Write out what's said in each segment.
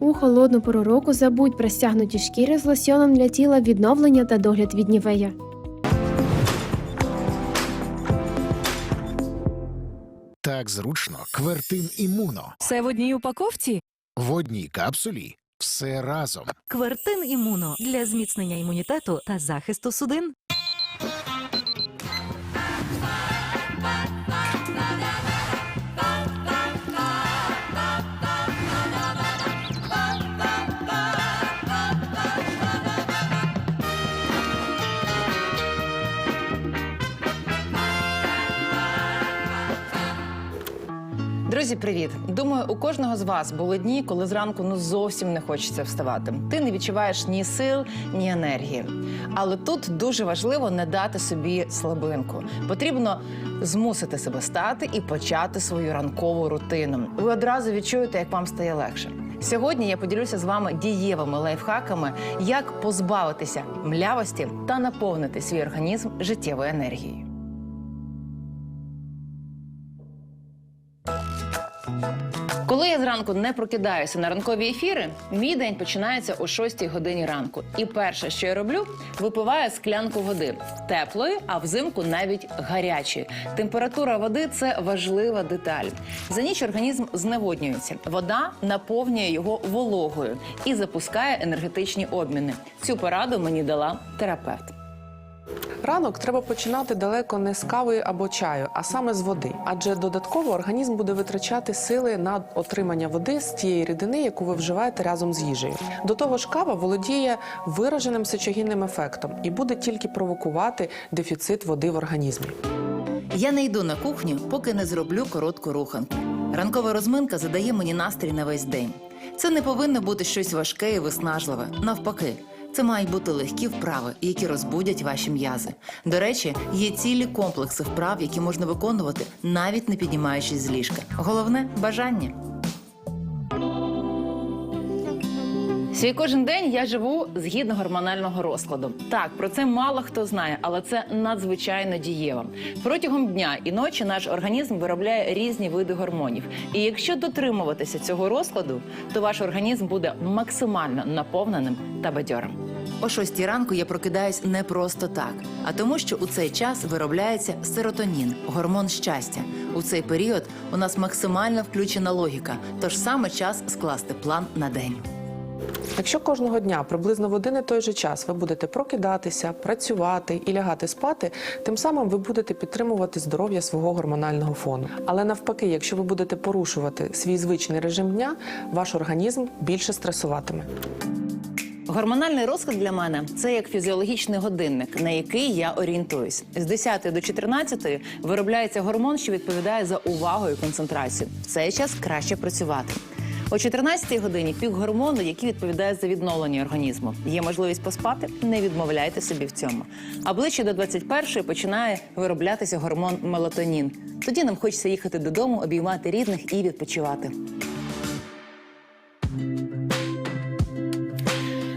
У холодну пору року забудь про стягнуті шкіри з лосьоном для тіла, відновлення та догляд від нівея. Так зручно. Квертин імуно. Все в одній упаковці? В одній капсулі все разом. Квертин імуно для зміцнення імунітету та захисту судин. Друзі, привіт! Думаю, у кожного з вас були дні, коли зранку ну зовсім не хочеться вставати. Ти не відчуваєш ні сил, ні енергії. Але тут дуже важливо не дати собі слабинку. Потрібно змусити себе стати і почати свою ранкову рутину. Ви одразу відчуєте, як вам стає легше. Сьогодні я поділюся з вами дієвими лайфхаками, як позбавитися млявості та наповнити свій організм життєвою енергією. Зранку не прокидаюся на ранкові ефіри, мій день починається о 6 годині ранку. І перше, що я роблю, випиваю склянку води теплої, а взимку навіть гарячої. Температура води це важлива деталь. За ніч організм зневоднюється. Вода наповнює його вологою і запускає енергетичні обміни. Цю пораду мені дала терапевт. Ранок треба починати далеко не з кави або чаю, а саме з води, адже додатково організм буде витрачати сили на отримання води з тієї рідини, яку ви вживаєте разом з їжею. До того ж, кава володіє вираженим сечогінним ефектом і буде тільки провокувати дефіцит води в організмі. Я не йду на кухню, поки не зроблю коротку руханку. Ранкова розминка задає мені настрій на весь день. Це не повинно бути щось важке і виснажливе. Навпаки, це мають бути легкі вправи, які розбудять ваші м'язи. До речі, є цілі комплекси вправ, які можна виконувати, навіть не піднімаючись з ліжка. Головне бажання. Свій кожен день я живу згідно гормонального розкладу. Так, про це мало хто знає, але це надзвичайно дієво. Протягом дня і ночі наш організм виробляє різні види гормонів. І якщо дотримуватися цього розкладу, то ваш організм буде максимально наповненим та бадьорим. О 6 ранку я прокидаюсь не просто так, а тому, що у цей час виробляється серотонін, гормон щастя. У цей період у нас максимально включена логіка, тож саме час скласти план на день. Якщо кожного дня приблизно в один і той же час ви будете прокидатися, працювати і лягати спати, тим самим ви будете підтримувати здоров'я свого гормонального фону. Але навпаки, якщо ви будете порушувати свій звичний режим дня, ваш організм більше стресуватиме. Гормональний розклад для мене це як фізіологічний годинник, на який я орієнтуюсь. З 10 до 14 виробляється гормон, що відповідає за увагу і концентрацію. В цей час краще працювати. О 14 годині пік гормону, який відповідає за відновлення організму. Є можливість поспати, не відмовляйте собі в цьому. А ближче до 21-ї починає вироблятися гормон мелатонін. Тоді нам хочеться їхати додому, обіймати рідних і відпочивати.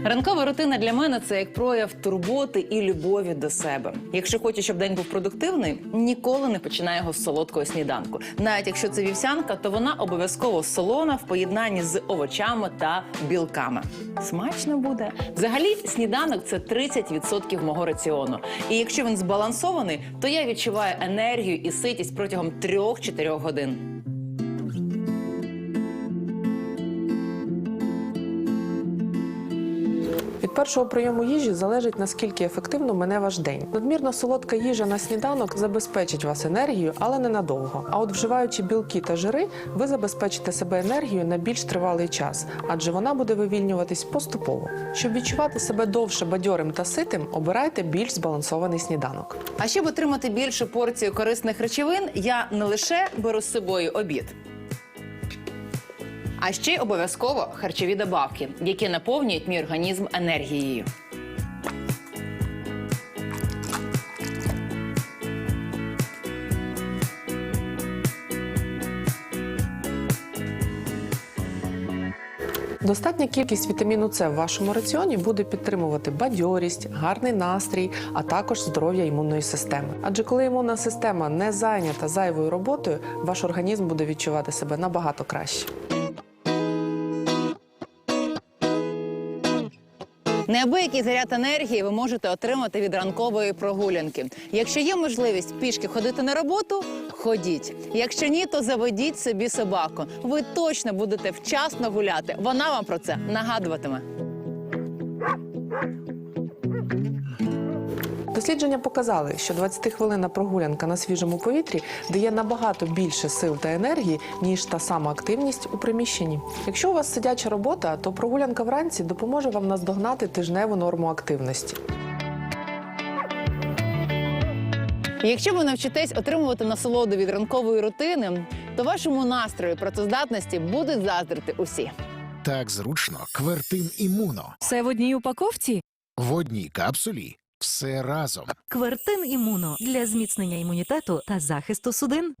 Ранкова рутина для мене це як прояв турботи і любові до себе. Якщо хочеш, щоб день був продуктивний, ніколи не починай його з солодкого сніданку. Навіть якщо це вівсянка, то вона обов'язково солона в поєднанні з овочами та білками. Смачно буде. Взагалі, сніданок це 30% мого раціону. І якщо він збалансований, то я відчуваю енергію і ситість протягом 3-4 годин. Першого прийому їжі залежить наскільки ефективно мене ваш день. Надмірно солодка їжа на сніданок забезпечить вас енергією, але ненадовго. А от вживаючи білки та жири, ви забезпечите себе енергією на більш тривалий час, адже вона буде вивільнюватись поступово. Щоб відчувати себе довше бадьорим та ситим, обирайте більш збалансований сніданок. А щоб отримати більшу порцію корисних речовин, я не лише беру з собою обід. А ще й обов'язково харчові добавки, які наповнюють мій організм енергією. Достатня кількість вітаміну С в вашому раціоні буде підтримувати бадьорість, гарний настрій, а також здоров'я імунної системи. Адже коли імунна система не зайнята зайвою роботою, ваш організм буде відчувати себе набагато краще. Неабиякий заряд енергії ви можете отримати від ранкової прогулянки. Якщо є можливість пішки ходити на роботу, ходіть. Якщо ні, то заведіть собі собаку. Ви точно будете вчасно гуляти. Вона вам про це нагадуватиме. Дослідження показали, що 20-хвилинна прогулянка на свіжому повітрі дає набагато більше сил та енергії, ніж та сама активність у приміщенні. Якщо у вас сидяча робота, то прогулянка вранці допоможе вам наздогнати тижневу норму активності. Якщо ви навчитесь отримувати насолоду від ранкової рутини, то вашому настрою працездатності будуть заздрити усі. Так зручно. Квертин імуно. Все в одній упаковці. В одній капсулі все разом. Квертин імуно для зміцнення імунітету та захисту судин.